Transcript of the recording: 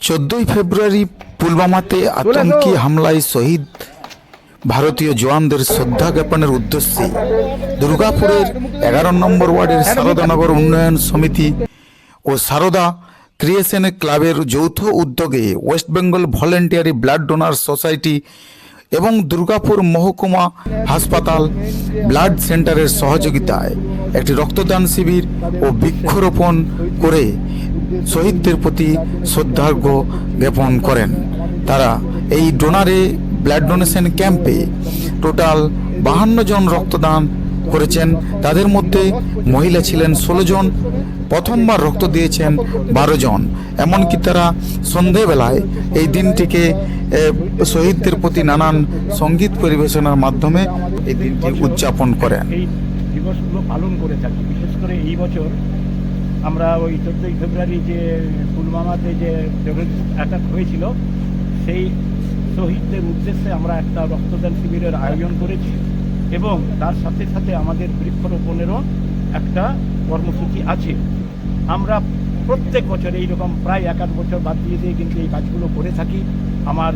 চোদ্দই ফেব্রুয়ারি পুলওয়ামাতে আতঙ্কি হামলায় শহীদ ভারতীয় জওয়ানদের শ্রদ্ধা জ্ঞাপনের উদ্দেশ্যে দুর্গাপুরের এগারো নম্বর ওয়ার্ডের সারদানগর উন্নয়ন সমিতি ও সারদা ক্রিয়েশন ক্লাবের যৌথ উদ্যোগে West Bengal voluntary blood donor society এবং দুর্গাপুর মহকুমা হাসপাতাল ব্লাড সেন্টারের সহযোগিতায় একটি রক্তদান শিবির ও বৃক্ষরোপণ করে শহীদদের প্রতি শ্রদ্ধার্ঘ্য জ্ঞাপন করেন। তারা এই ডোনারে ব্লাড ডোনেশন ক্যাম্পে টোটাল বাহান্ন জন রক্তদান করেছেন। তাদের মধ্যে মহিলা ছিলেন ষোলো জন, প্রথমবার রক্ত দিয়েছেন বারো জন। এমনকি তারা সন্ধেবেলায় এই দিনটিকে শহীদদের প্রতি নানান সংগীত পরিবেশনার মাধ্যমে এই দিনটি উদযাপন করেন। দিবসগুলো পালন করে থাকি, বিশেষ করে এই বছর আমরা ওই চোদ্দোই ফেব্রুয়ারি যে পুলওয়ামাতে যে টেররিস্ট অ্যাটাক হয়েছিল, সেই শহীদদের উদ্দেশ্যে আমরা একটা রক্তদান শিবিরের আয়োজন করেছি এবং তার সাথে সাথে আমাদের বৃক্ষরোপণেরও একটা কর্মসূচি আছে। আমরা প্রত্যেক বছর এইরকম প্রায় এক আধ বছর বাদ দিয়ে দিয়ে কিন্তু এই কাজগুলো করে থাকি। আমার